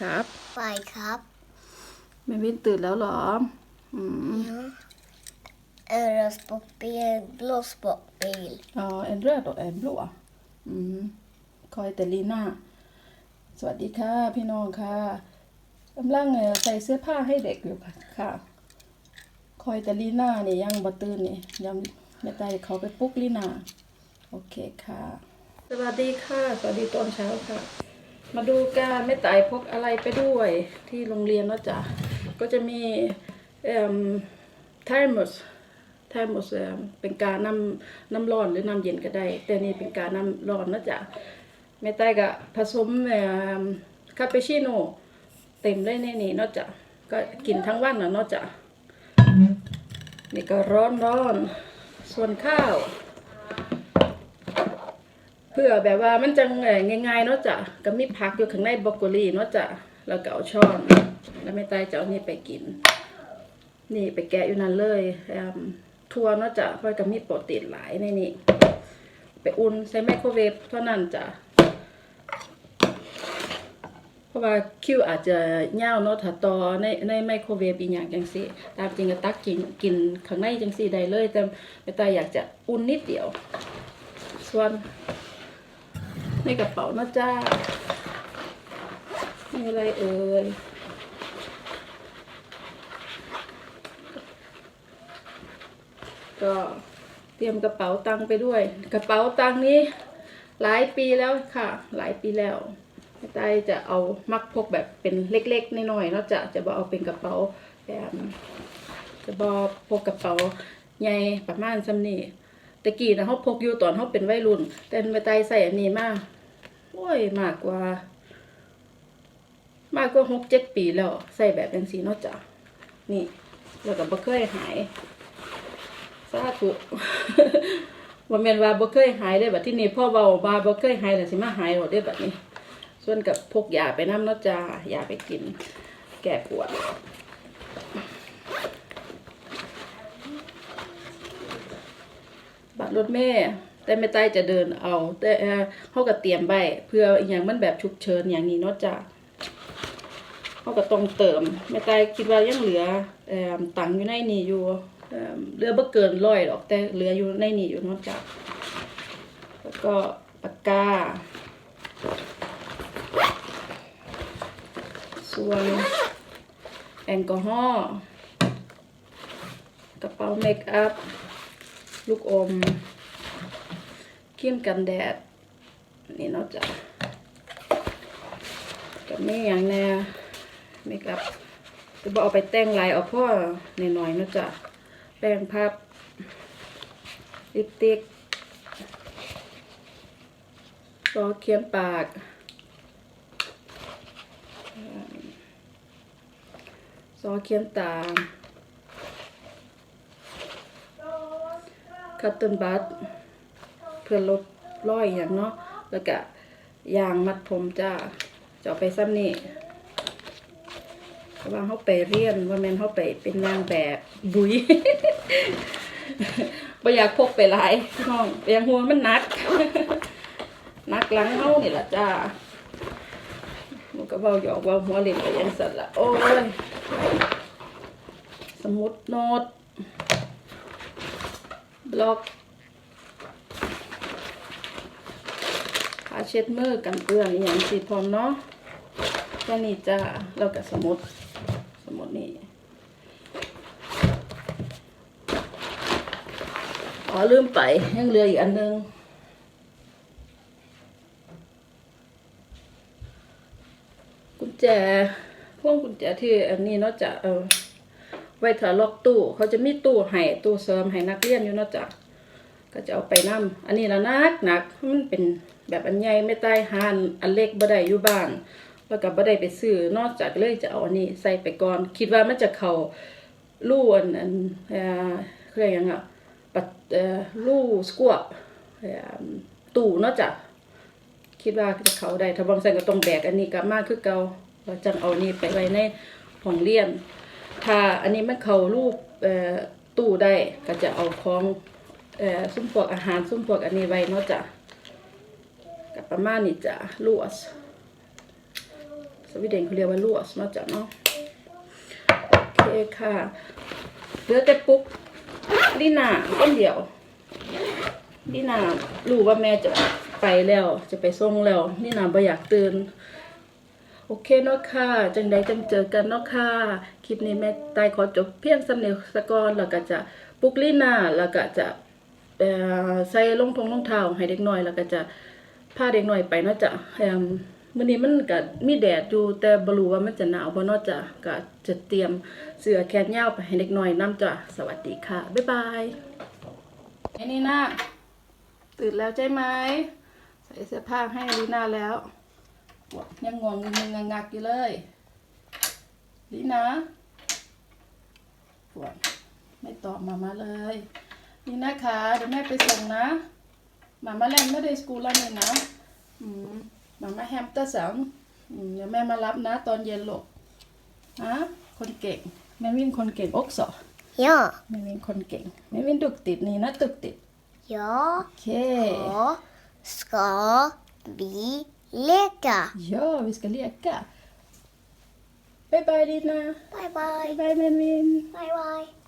ครับไปครับแม่วินตื่นแล้วเหรอ อืม En röstspåkbil, blåspåkbil. อ๋อแอนเดรด och en blå อืมคอยแต่ลีน่า สวัสดีค่ะพี่น้องค่ะกำลังเอ่อใส่เสื้อผ้าให้เด็กอยู่ค่ะค่ะคอยแต่ลีน่านี่ยังบ่ตื่นนี่ยังไม่ได้เขาไปปลุ๊กลีน่า โอเคค่ะ สวัสดีค่ะ สวัสดีตอนเช้าค่ะ มาดูกันไม่ตายพกอะไรไปด้วยที่โรงเรียนนาะจ๊ะก็จะมีเอ่อไทมสไทมสเป็นการน้ำน้ำร้อนหรือน้ำเย็นก็ได้ แต่นี่เป็นการน้ำร้อนนาะจ๊ะแม่ตายก็ผสมเอ่อคาปูชิโน่เต็มเลยในนี่นาะจ๊ะก็กินทั้งวันนะนาะจ๊ะนี่ก็ร้อนร้อนส่วนข้าว เพื่อแบบว่ามันจังเอ่อง่ายๆเนาะจ้ะก็มีผักอยู่ข้างในบรอกโคลีเนาะจ้ะแล้วก็เอาช้อน แล้วไม่ตายจะเอานี่ไปกิน นี่ไปแกะอยู่นั่นเลยทั่วเนาะจ้ะเพราะก็มีโปรตีนหลายในนี้ไปอุ่นใส่ไมโครเวฟเท่านั้นจ้ะเพราะว่าคิวอาจจะยาเนาะถ้าต่อในในไมโครเวฟอีกอย่างจังซี่ตามจริงก็ตักกินกินข้างในจังซี่ได้เลย แต่ไม่ตายอยากจะอุ่นนิดเดียว ส่วน ในกระเป๋านะจ้ามีอะไรเอ่ยก็เตรียมกระเป๋าตังค์ไปด้วย กระเป๋าตังค์นี้ หลายปีแล้วค่ะ หลายปีแล้วแม่ตายจะเอามักพกแบบเป็นเล็กๆน้อยๆนาะจะจะบอเอาเป็นกระเป๋าแบบจะบอพกกระเป๋าใหญ่ประมาณซ้ำนี ตะกี้นะเขาพกอยู่ตอนเขาเป็นวัยรุ่น แต่แม่ตใส่อันนี้มากโอ้ยมากกว่า มากกว่าหกเจ็ดปีแล้วใส่แบบเป็นสีนาะจ้ะนี่ แล้วก็บ่เคยหายสาธุว่าแม่นว่าบ่เคยหายได้บัดที่นี่พ่อเว้าว่าบ่เคยหายแล้วสิมาหายหมดได้บัดนี้ ส่วนกับพกยาไปน้ำนาะจ้ายาไปกิน แก้ปวด บัต รถเมล์แต่ไม่ใต้จะเดินเอา แต่เขาก็เตรียมไว้เพื่ออย่างมันแบบฉุกเฉินอย่างนี้เนาะจ้ะเขาก็ต้องเติมไม่ใต้คิดว่ายังเหลือตังค์อยู่ในนี่อยู่เอ่อเหลือบ่เกินร้อยหรอกแต่เหลืออยู่ในนี่อยู่เนาะจ้ะแล้วก็ปากกาส่วนแอลกอฮอล์กระเป๋าเมคอัพ ลูกอมครีมกันแดด นี่เนาะจ้ะกับนี่อย่างแน่เมคอัพจะบอกเอาไปแต่งลายเอาพ่อหน่อยๆเนาะจ้ะแป้งพับลิปสติกซอเขียนปากซอเขียนตา คัตเติลบัตเพื่อลบรอยอย่างเนาะแล้วก็ยางมัดผมจ้าจะเอาไปซ้ำนี่เพราะว่าเขาไปเรียนว่าแม่นเขาไปเป็นนางแบบบุยบ่อยากพกไปหลายพี่น้องยังหัวมันหนักหนักหลังเฮานี่ล่ะจ้ามันก็เว้าหยอกเว้าหัวเล่นไปยังสั่นละโอ้ยสมุดโน้ต บล็อกผ้าเช็ดมือกันเปื้อนอย่างสีพร้อมเนาะแค่นี้จ้าเรากับสมุดสมุดนี่อ๋อลืมไปยังเหลืออีกอันหนึงกุญแจพวกกุญแจที่อันนี้เนาะจะเออ ไว้ถ้าล็อกตู้ เขาจะมีตู้ให้ตู้เสริมให้นักเรียนอยู่นะจ้ะก็จะเอาไปนํอันนี้ละนักหนักมันเป็นแบบอันใหญ่ไม่ใต้หานอันเล็กบ่ได้อยู่บ้านแล้วก็บ่ได้ไปซื้อนอกจากเลยจะเอาอันนี้ใส่ไปก่อน คิดว่ามันจะเขาลู่อันอันเอ่อเขาเรียกยังอะปัดเอ่อลู่สควบตู้เนาะจ้ะคิดว่าจะเขาได้ถ้าบางซั่นก็ต้องแบกอันนี้กลับมาคือเก่าแล้วจังเอานี่ไปไว้ในห้องเรียน ถ้าอันนี้มันเขารูปตู้ได้ก็จะเอาของเอ่อซุ้มพวกอาหารซุ้มพวกอันนี้ไว้เนาะจ้ะกับประมาณนี้จ้ะลวสสวีเดนเขาเรียกว่าลวสเนาะจ๊ะเนาะโอเคค่ะเหลือแต่ปุ๊กลีน่าคนเดียวลีนารู้ว่าแม่จะไปแล้วจะไปส่งแล้วลีน่าบ่อยากตื่น โอเคเนาะค่ะ จังใดจังเจอกันเนาะค่ะ คลิปนี้แม่ตายขอจบเพียงสำเนียงสกอนแล้วก็จะปลุกลีน่าแล้วก็จะใส่รองทงรองเท้าให้เด็กหน้อยแล้วก็จะพาเด็กหน้อยไปเนาะจ้ะเอิ่มมื้อนี้มันก็มีแดดอยู่แต่บรูว่ามันจะหนาวบ่เนาะจะก็จะเตรียมเสื้อแขนยาวไปให้เด็กหน้อยนํจ้ะสวัสดีค่ะ บ๊ายบายไอ้นี่นะตื่นแล้วใช่ไหมใส่เสื้อผ้าให้ลีน่าแล้ว ยังงวงงงงงักอยู่เลยลีนะปวดไม่ตอบมามาเลยนี่นะคะเดี๋ยวแม่ไปส่งนะมามาเล่นไม่ได้สกูลแล้วเนี่ยนะอืมมามาแฮมเตอร์สังอืมเดี๋ยวแม่มารับนะ ตอนเย็นลูกฮะคนเก่งแม่วินคนเก่งอกสอ Ja. แม่วินคนเก่งแม่วินดุกติดนี่นะดุกติด Ja. โอเค Då ska vi leka. ja vi ska leka bye bye Lina Bye bye. bye bye Melvin Bye bye.